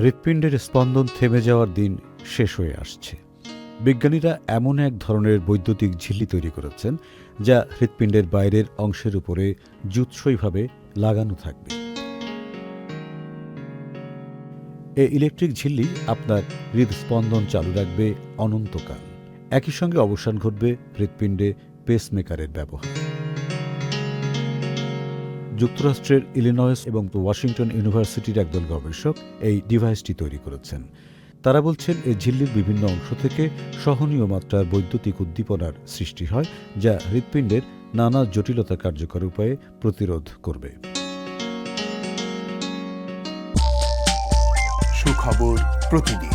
হৃৎপিণ্ডের স্পন্দন থেমে যাওয়ার দিন শেষ হয়ে আসছে। বিজ্ঞানীরা এমন এক ধরনের বৈদ্যুতিক ঝিল্লি তৈরি করেছেন, যা হৃৎপিণ্ডের বাইরের অংশের উপরে জুৎসইভাবে লাগানো থাকবে। এই ইলেকট্রিক ঝিল্লি আপনার হৃদস্পন্দন চালু রাখবে অনন্তকাল। একই সঙ্গে অবসান ঘটবে হৃৎপিণ্ডে পেসমেকারের ব্যবহার। যুক্তরাষ্ট্রের ইলিনয়েস এবং ওয়াশিংটন ইউনিভার্সিটির একদল গবেষক এই ডিভাইসটি তৈরি করেছেন। তারা বলছেন এই ঝিল্লির বিভিন্ন অংশ থেকে সহনীয় মাত্রার বৈদ্যুতিক উদ্দীপনার সৃষ্টি হয়, যা হৃৎপিণ্ডের নানা জটিলতা কার্যকর উপায়ে প্রতিরোধ করবে। সুখবর প্রতিদিন।